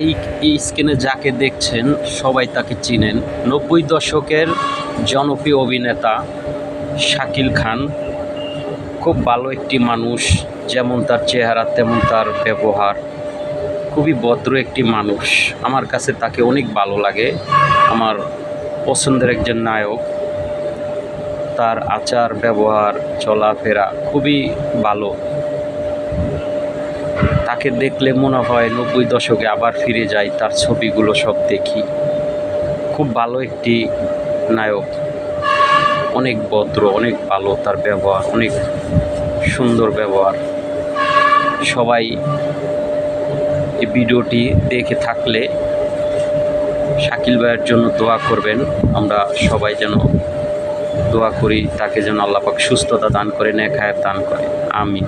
এই স্ক্রিনে যাকে দেখছেন, সবাই তাকে চিনেন। নব্বই দশকের জনপ্রিয় অভিনেতা শাকিল খান খুব ভালো একটি মানুষ, যেমন তার চেহারা তেমন তার ব্যবহার। খুবই ভদ্র একটি মানুষ। আমার কাছে তাকে অনেক ভালো লাগে। আমার পছন্দের একজন নায়ক। তার আচার, ব্যবহার, চলাফেরা খুবই ভালো। তাকে দেখলে মনে হয় নব্বই দশকে আবার ফিরে যাই, তার ছবিগুলো সব দেখি। খুব ভালো একটি নায়ক। অনেক ভদ্র, অনেক ভালো তার ব্যবহার, অনেক সুন্দর ব্যবহার। সবাই এই ভিডিওটি দেখে থাকলে শাকিল ভাইয়ের জন্য দোয়া করবেন। আমরা সবাই যেন দোয়া করি, তাকে যেন আল্লাপাক সুস্থতা দান করে নেখায় দান করে। আমি